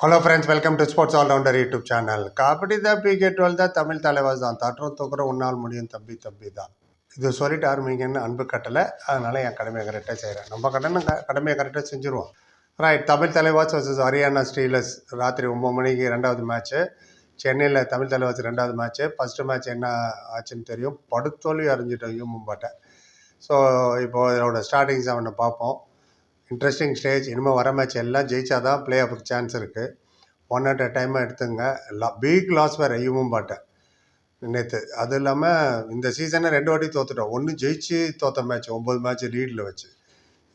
Hello friends welcome to sports allrounder YouTube channel kabaddi தான் PK twelve தான் தமிழ் தலைவாஸ் தான். தட்டுறோம் தூக்குற உன்னால் முடியும் தம்பி தம்பி தான். இது சொல்லிட்டு ஆரம்பிங்கன்னு அன்பு கட்டலை. அதனால் என் கடமையை கரெக்டாக செய்கிறேன் நம்ம கடனை கடமையை கரெக்டாக செஞ்சுருவோம். Right Tamil Thalaivas versus Haryana Steelers ராத்திரி ஒம்பது மணிக்கு ரெண்டாவது மேட்ச்சு சென்னையில் தமிழ் தலைவாஸ் ரெண்டாவது மேட்ச்சு ஃபஸ்ட்டு மேட்ச் என்ன ஆச்சுன்னு தெரியும். படுத்தோல்வி அறிஞ்சிட்டோம் யூ மும்பாட்டை. ஸோ இப்போது இதோட ஸ்டார்டிங் செவனை பார்ப்போம். இன்ட்ரெஸ்டிங் ஸ்டேஜ் இனிமேல் வர மேட்ச் எல்லாம் ஜெயிச்சா தான் ப்ளே ஆஃபுக்கு சான்ஸ் இருக்குது ஒன் அட் அ டைமாக எடுத்துங்க. லா பிக் லாஸ் வேறு ஐயமும் பாட்டேன் நேற்று அது இல்லாமல் இந்த சீசனை ரெண்டு வாட்டி தோத்துட்டோம். ஒன்று ஜெயிச்சு தோற்ற மேட்ச் ஒம்பது மேட்ச் லீடில் வச்சு.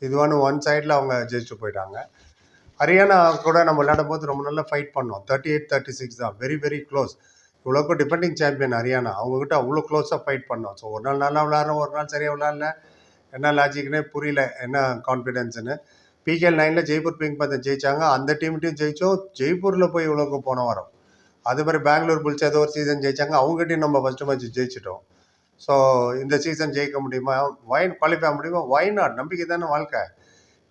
இதுவானு ஒன் சைடில் அவங்க ஜெயிச்சுட்டு போயிட்டாங்க. ஹரியானா கூட நம்ம விளையாடும் போது ரொம்ப நல்லா ஃபைட் பண்ணோம். தேர்ட்டி எயிட் தேர்ட்டி சிக்ஸ் தான் வெரி வெரி க்ளோஸ் இவ்வளோக்கும் டிபெண்டிங் சாம்பியன் ஹரியானா அவங்கக்கிட்ட அவ்வளோ க்ளோஸாக ஃபைட் பண்ணோம். ஸோ ஒரு நாள் நல்லா விளாட்றோம் ஒரு நாள் சரியாக விளாட்ல என்ன லாஜிக்னே புரியல என்ன கான்ஃபிடென்ஸ்னு பிகேஎல் நைனில் ஜெய்ப்பூர் பிங்க் பந்தம் ஜெயிச்சாங்க. அந்த டீம்கிட்டையும் ஜெயிச்சோம். ஜெய்ப்பூரில் போய் இவ்வளோக்கு போன வாரம். அது மாதிரி பெங்களூர் புல்ஸ் ஏதோ ஒரு சீசன் ஜெயிச்சாங்க. அவங்ககிட்டயும் நம்ம ஃபஸ்ட்டு மேட்ச் ஜெயிச்சிட்டோம். ஸோ இந்த சீசன் ஜெயிக்க முடியுமா? வைன் குவாலிஃபை முடியுமா? வை நாட் நம்பிக்கை தானே வாழ்க்கை.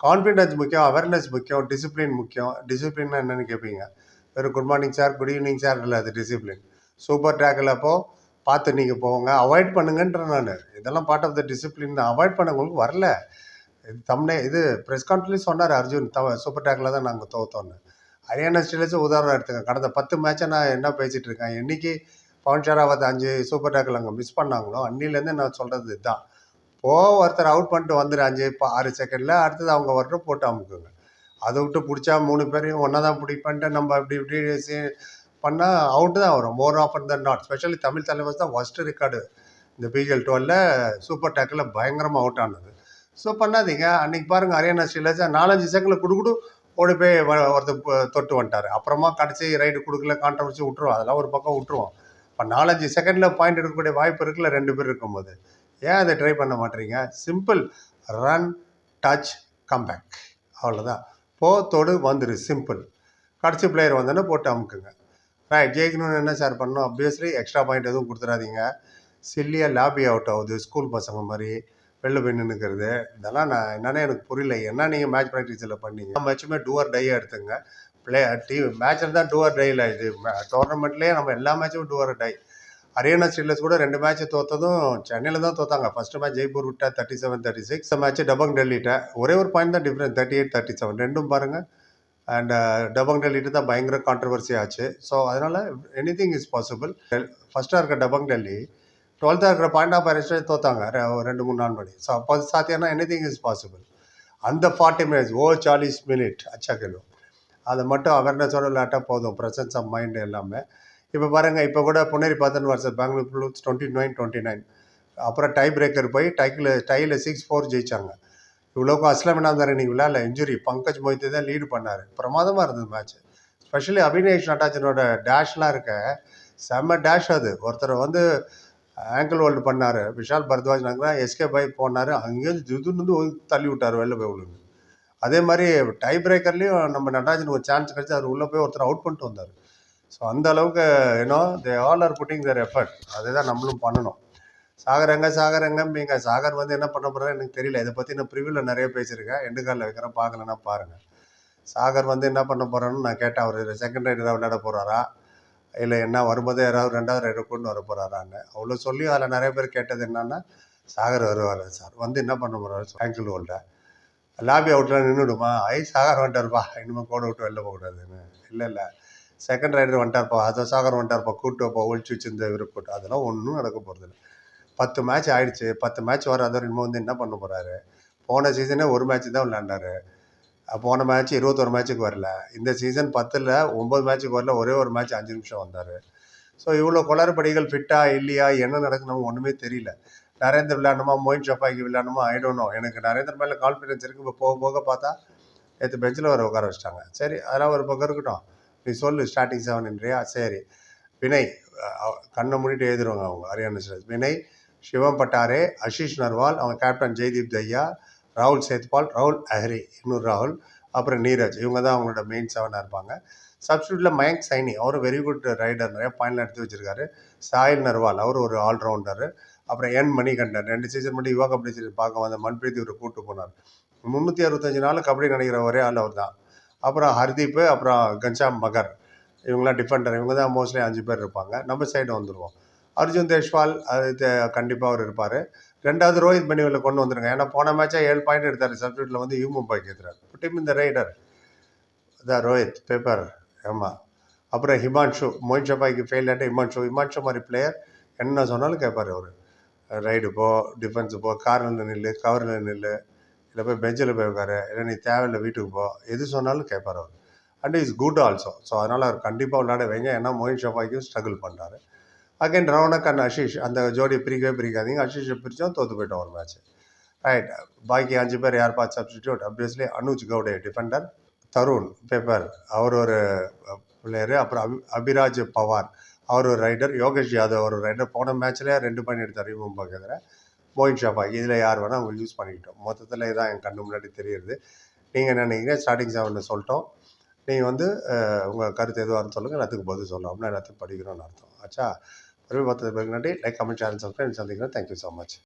கான்ஃபிடன்ஸ் முக்கியம் அவேர்னஸ் முக்கியம் டிசிப்ளின் முக்கியம். டிசிப்ளின்னா என்னென்னு கேட்பீங்க வெறும் good morning sir good evening sir இல்லை அது டிசிப்ளின் சூப்பர் டேக்கில் அப்போது பார்த்து நீங்கள் போங்க அவாய்ட் பண்ணுங்கன்றேன் நான். இதெல்லாம் பார்ட் ஆஃப் த டிசிப்ளின் தான். அவாய்ட் பண்ணவங்களுக்கு வரல. இது தம்னே இது ப்ரெஸ் கான்ஃபரன்ஸ் சொன்னார் அர்ஜுன். த சூப்பர் டேக்கில் தான் நாங்கள் தோத்தோன்னு. ஹரியானா ஸ்டீலர்ஸ் உதாரணம் எடுத்துங்க கடந்த பத்து மேட்சை நான் என்ன பேசிகிட்டு இருக்கேன்? என்னைக்கு பவன் ஷராவத் அஞ்சு சூப்பர் டேக்கில் அங்கே மிஸ் பண்ணாங்களோ அன்னிலேருந்து நான் சொல்கிறது இதுதான். போ ஒருத்தர் அவுட் பண்ணிட்டு வந்துடு அஞ்சு இப்போ ஆறு செகண்டில் அடுத்தது அவங்க வரட்டும் போட்டு அமுக்குங்க. அதை விட்டு பிடிச்சா மூணு பேரையும் ஒன்றா தான் பிடிப்பன்ட்டு நம்ம இப்படி இப்படி பண்ணால் அவுட்டு தான் வரும். More often than not specially Tamil Thalaivar தான் ஃபஸ்ட்டு ரெக்கார்டு இந்த பிஜிஎல் டுவெல்ல சூப்பர் டேக்கில் பயங்கரமாக அவுட் ஆனது. ஸோ பண்ணாதீங்க. அன்னைக்கு பாருங்கள் ஹரியானா ஸ்டீலர்ஸ் நாலஞ்சு செகண்டில் கொடுக்குடு ஓடி போய் ஒருத்தர் தொட்டு வந்துட்டார். அப்புறமா கடைசி ரைடு கொடுக்கல கான்ட்ரவர்சி விட்டுருவோம். அதெல்லாம் ஒரு பக்கம் விட்டுருவோம். இப்போ நாலஞ்சு செகண்டில் பாயிண்ட் எடுக்கக்கூடிய வாய்ப்பு இருக்குல்ல ரெண்டு பேர் இருக்கும்போது. ஏன் அதை ட்ரை பண்ண மாட்டீங்க? சிம்பிள் ரன் டச் கம்பேக் அவ்வளோதான் போ தொடு வந்துரு. சிம்பிள் கடைசி பிளேயர் வந்தோன்னே போட்டு அமுக்குங்க. ரைட் ஜெயிக்கணும்னு என்ன சார் பண்ணணும்? அப்வியஸ்லி எக்ஸ்ட்ரா பாயிண்ட் எதுவும் கொடுத்துடாதீங்க சில்லியாக லாபி அவுட் ஆகுது ஸ்கூல் பசங்க மாதிரி வெளில போய் நின்றுக்கிறது இதெல்லாம் நான் என்னன்னே எனக்கு புரியல. என்ன நீங்கள் மேட்ச் ப்ராக்டிஸில் பண்ணீங்க? மேட்சுமே டூவர் டையாக எடுத்துங்க. பிளே டீம் மேட்ச்சில் தான் டூவர் டையில் இது டோர்னமெண்ட்லேயே நம்ம எல்லா மேட்சும் டூவர் டை ஹரியானா ஸ்டீலர்ஸ் கூட ரெண்டு மேட்ச் தோத்ததும் சென்னையில் தான் தோத்தாங்க. ஃபர்ஸ்ட் மேட்ச் ஜெய்ப்பூர் விட்டா thirty seven thirty six match Dabang டெல்லிட்ட. ஒரே ஒரு பாயிண்ட் தான் different thirty eight thirty seven ரெண்டும் பாருங்கள் அண்ட் uh, டபங் டெல்லிட்டு தான் பயங்கர கான்ட்ரவர்சி ஆச்சு. ஸோ அதனால் எனி திங் இஸ் பாசிபிள் ஃபஸ்ட்டாக இருக்க டபங் டெல்லி டுவெல்த்தாக இருக்கிற பாயிண்ட் ஆஃப் அரெஸ்டே தோத்தாங்க ஒரு ரெண்டு மூணு நாள் படி ஸோ அப்போ சாத்தியம்னா எனி திங் இஸ் பாசிபிள் அந்த ஃபார்ட்டி மினிட்ஸ் ஓ சாலிஸ் மினிட் அச்சா கிலோ அதை மட்டும் அவேர்னஸோட விளையாட்டா போதும். ப்ரெசன்ஸ் ஆஃப் மைண்டு எல்லாமே. இப்போ பாருங்கள் இப்போ கூட புனேரி பார்த்தன் வருஷம் Bengaluru bulls twenty nine twenty nine அப்புறம் டை பிரேக்கர் போய் டைக்கில் டையில் சிக்ஸ் ஃபோர் ஜெயிச்சாங்க. இவ்வளோக்கும் அஸ்லம் இருந்தார் இன்னைக்கு விளையாடல இன்ஜுரி பங்கஜ் மொய்த்து தான் லீடு பண்ணார். பிரமாதமாக இருந்தது மேட்ச் ஸ்பெஷலி அபினேஷ் நட்டாச்சனோட டேஷ்லாம் இருக்க செம்ம டேஷ் அது. ஒருத்தர் வந்து ஆங்கிள் ஹோல்டு பண்ணார். விஷால் பரத்வாஜ் நாங்கள் எஸ்கே பை போனார். அங்கேருந்து ஜுதுன்னு வந்து தள்ளி விட்டார் வெளில போய் விழுந்து அதே மாதிரி டை பிரேக்கர்லேயும் நம்ம நடராஜன் ஒரு சான்ஸ் கிடச்சி அவர் உள்ளே போய் ஒருத்தர் அவுட் பண்ணிட்டு வந்தார். ஸோ அந்த அளவுக்கு ஏன்னோ they all are putting their effort அதுதான் நம்மளும் பண்ணணும். சாகர் எங்க சாகர் எங்கம்பீங்க சாகர் வந்து என்ன பண்ண போறாரு எனக்கு தெரியல. இதை பற்றி நான் ப்ரிவியூவில் நிறைய பேசியிருக்கேன். எண்டு காலில் வைக்கிறேன் பார்க்கலன்னா பாருங்கள் சாகர் வந்து என்ன பண்ண போறாருன்னு நான் கேட்டேன். அவர் செகண்ட் ரைடராக விளையாட போகிறாரா இல்லை என்ன வரும்போது யாராவது ரெண்டாவது ரைடர் கொண்டு வர போகிறாரான்னு அவ்வளோ சொல்லி அதில் நிறைய பேர் கேட்டது என்னன்னா சாகர் வருவார் சார். வந்து என்ன பண்ண போகிறாரு ஆங்கிள் ஹோல்ட லாபி அவுட்டில் நின்றுடுமா ஐ சாகர் வந்துட்டார்ப்பா. இனிமேல் கோடை விட்டு வெளில போகக்கூடாதுன்னு இல்லை இல்லை. செகண்ட் ரைடர் வந்துட்டார்ப்பா. அதை சாகர் வந்துட்டார்ப்பா. கூட்டு வைப்பா ஒழிச்சு வச்சிருந்த இவரு கூட்டு. அதெல்லாம் ஒன்றும் நடக்க போகிறதில்ல பத்து மேட்ச் ஆயிடுச்சு. பத்து மேட்ச் வர வராதவர் இனிமேல் வந்து என்ன பண்ண போகிறாரு போன சீசனே ஒரு மேட்ச் தான் விளையாண்டாரு. போன மேட்ச் இருபத்தொரு மேட்ச்சுக்கு வரல. இந்த சீசன் பத்தில் ஒம்பது மேட்ச்சுக்கு வரல. ஒரே ஒரு மேட்ச் அஞ்சு நிமிஷம் வந்தார். ஸோ இவ்வளோ குளறுபடிகள் ஃபிட்டா இல்லையா? என்ன நடக்குது ஒன்றுமே தெரியல. நரேந்திர விளையாடணுமா? மோயின் ஷப்பாக்கி விளையாடணுமா? ஆயிடணும் எனக்கு நரேந்திர மேலே கான்ஃபிடன்ஸ் இருக்குது இப்போ போக போக பார்த்தா நேற்று பெஞ்சில் வர உட்கார வச்சிட்டாங்க. சரி அதெல்லாம் ஒரு பக்கம் இருக்கட்டும். நீ சொல்லு ஸ்டார்டிங் செவன்ன்றியா சரி. வினய் கண்ணை மூடிட்டு எழுதிடுவாங்க அவங்க ஹரியானா வினய் சிவம் பட்டாரே அஷீஷ் நர்வால் அவங்க கேப்டன் ஜெய்தீப் தையா ராகுல் சேத்பால் ராகுல் அஹ்ரி இன்னொரு ராகுல் அப்புறம் நீரஜ். இவங்க தான் அவங்களோட மெயின் செவனாக இருப்பாங்க. சப்ஸ்டியூட்டில் மயங்க் சைனி. அவரும் வெரி குட் ரைடர் நிறைய பாயிண்ட்லாம் எடுத்து வச்சிருக்காரு. சாயில் நர்வால் அவர் ஒரு ஆல்ரவுண்டர் அப்புறம் என் மணிகண்டன். ரெண்டு சீசன் மட்டும் யுவா கபடி சீசன் பார்க்க வந்த மன்பிரீத் இவர் கூட்டு போனார். முந்நூற்றி அறுபத்தஞ்சு நாள் கபடி நினைக்கிற ஒரே ஆள் அவர் தான். அப்புறம் ஹர்தீப் அப்புறம் கஞ்சாம் மகர். இவங்களாம் டிஃபெண்டர் இவங்க தான் மோஸ்ட்லி அஞ்சு பேர் இருப்பாங்க. நம்ம சைடு வந்துடுவோம் அர்ஜுன் தேஷ்வால் அது கண்டிப்பாக அவர் இருப்பார். ரெண்டாவது ரோஹித் பெனிவலை கொண்டு வந்துருங்க. ஏன்னா போன மேட்சே ஏழு பாயிண்ட் எடுத்தார். சப்ஜெக்டில் வந்து யூ மும்பைக்கு எதிராக புட்டிம் இந்த ரைடர் த ரோஹித் பேப்பர் ஆமாம் அப்புறம் ஹிமான்ஷு. மோயின் ஷபாய்க்கு ஃபெயில் ஆகிட்டு ஹிமான்ஷு. ஹிமான்ஷு மாதிரி பிளேயர் என்ன சொன்னாலும் கேட்பார் அவர். ரைடு போ டிஃபென்ஸு போ கார்னரில் நில்லு கவரில் நில்லு இல்லை போய் பெஞ்சில் போய் உட்காரு இல்லை நீ தேவையில்லை வீட்டுக்கு போ எது சொன்னாலும் கேட்பார் அவர். And is good also so அதனால் அவர் கண்டிப்பாக விளையாட வைங்க ஏன்னா மோயின் ஷபாய்க்கும் ஸ்ட்ரகிள் பண்ணுறாரு அகைன் ரவுனக் அண்ட் அஷிஷ் அந்த ஜோடி பிரிக்கவே பிரிக்காதீங்க. அஷிஷை பிரித்தோம் தோற்று போயிட்டோம் ஒரு மேட்ச் ரைட் பாக்கி அஞ்சு பேர் யார் பார்த்து substitute obviously Anuj Gawde defender Tarun paper அவர் ஒரு பிளேயரு அப்புறம் அபி அபிராஜ் பவார் அவர் ஒரு ரைடர் யோகேஷ் யாதவ் ஒரு ரைடர் போன மேட்ச்லேயே ரெண்டு பாயிண்ட் எடுத்தார் மும்பைக்கு எதிராக மோயின் ஷாபா இதில் யார் வேணால் அவங்க யூஸ் பண்ணிக்கிட்டோம். மொத்தத்தில் இதான் என் கண்ணு முன்னாடி தெரியுது நீங்கள் நினைக்கிறீங்க? ஸ்டார்டிங் செவனில் சொல்லிட்டோம். நீங்கள் வந்து உங்கள் கருத்து எதுவாக சொல்லுங்கள் எல்லாத்துக்கும் பதில் சொல்லணும் அப்படின்னா எல்லாத்தையும் படிக்கணும்னு அர்த்தம். ஆச்சா? ஒரு பத்து பேருக்கு நன்றி லைக் கமெண்ட் சேனல் சப்ஸ்கிரைப் சந்திக்கிறேன் தேங்க்யூ ஸோ மச்